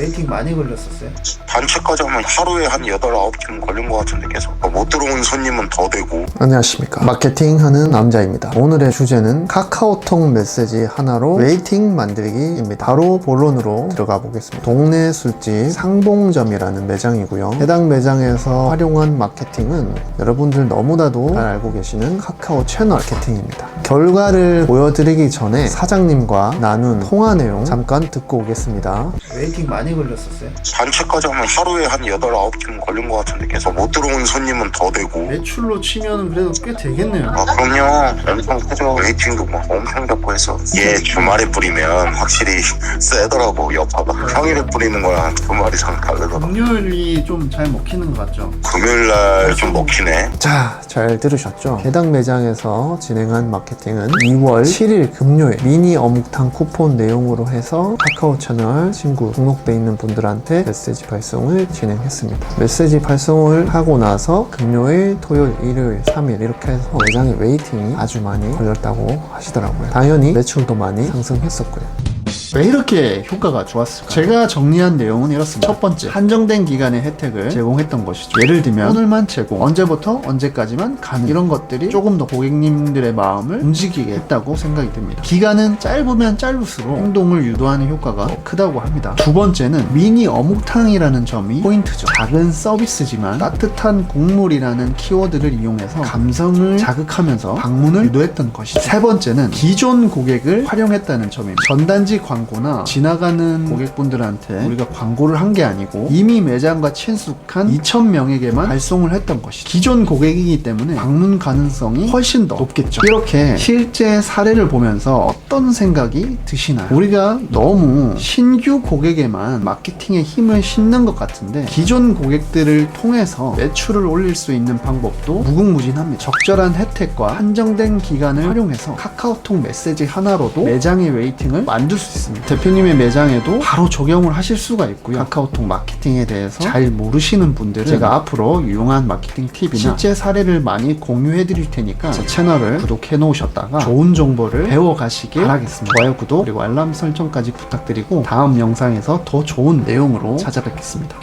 웨이팅 많이 걸렸었어요? 단체까지 하면 하루에 한 8, 9팀 걸린 것 같은데 계속. 못 들어온 손님은 더 되고. 안녕하십니까. 마케팅하는 남자입니다. 오늘의 주제는 카카오톡 메시지 하나로 웨이팅 만들기입니다. 바로 본론으로 들어가 보겠습니다. 동네 술집 상봉점이라는 매장이고요. 해당 매장에서 활용한 마케팅은 여러분들 너무나도 잘 알고 계시는 카카오 채널 마케팅입니다. 결과를 보여드리기 전에 사장님과 나눈 통화 내용 잠깐 듣고 오겠습니다. 웨이팅 많이 걸렸었어요? 단체까지 하면 하루에 한 8, 9팀 걸린 것 같은데 계속 못 들어온 손님은 더 되고. 매출로 치면은 그래도 꽤 되겠네요. 아 그럼요. 엄청 크죠. 웨이팅도 막 엄청 잡고 해서. 얘 주말에 뿌리면 확실히 세더라고 여파가. 평일에 뿌리는 거랑 주말이랑 다르더라 금요일이 좀 잘 먹히는 것 같죠? 금요일날 좀 먹히네. 자, 잘 들으셨죠? 해당 매장에서 진행한 마케팅은 2월 7일 금요일 미니 어묵탕 쿠폰 내용으로 해서 카카오 채널 친구 등록돼 있는 분들한테 메시지 발송 을 진행했습니다. 메시지 발송을 하고 나서 금요일, 토요일, 일요일, 3일 이렇게 해서 매장의 웨이팅이 아주 많이 걸렸다고 하시더라고요. 당연히 매출도 많이 상승했었고요. 왜 이렇게 효과가 좋았을까? 제가 정리한 내용은 이렇습니다. 첫 번째, 한정된 기간의 혜택을 제공했던 것이죠. 예를 들면 오늘만 제공, 언제부터 언제까지만 가능 이런 것들이 조금 더 고객님들의 마음을 움직이게 했다고 생각이 듭니다. 기간은 짧으면 짧을수록 행동을 유도하는 효과가 더 크다고 합니다. 두 번째는 미니 어묵탕이라는 점이 포인트죠. 작은 서비스지만 따뜻한 국물이라는 키워드를 이용해서 감성을 자극하면서 방문을 유도했던 것이죠. 세 번째는 기존 고객을 활용했다는 점입니다. 전단지 광 고나 지나가는 고객분들한테 우리가 광고를 한 게 아니고 이미 매장과 친숙한 2,000명에게만 발송을 했던 것이죠. 기존 고객이기 때문에 방문 가능성이 훨씬 더 높겠죠. 이렇게 실제 사례를 보면서 어떤 생각이 드시나요? 우리가 너무 신규 고객에만 마케팅의 힘을 싣는 것 같은데 기존 고객들을 통해서 매출을 올릴 수 있는 방법도 무궁무진합니다. 적절한 혜택과 한정된 기간을 활용해서 카카오톡 메시지 하나로도 매장의 웨이팅을 만들 수 있습니다. 대표님의 매장에도 바로 적용을 하실 수가 있고요. 카카오톡 마케팅에 대해서 잘 모르시는 분들은 제가 앞으로 유용한 마케팅 팁이나 실제 사례를 많이 공유해 드릴 테니까 제 채널을 구독해 놓으셨다가 좋은 정보를 배워 가시길 바라겠습니다. 좋아요, 구독, 그리고 알람 설정까지 부탁드리고 다음 영상에서 더 좋은 내용으로 찾아뵙겠습니다.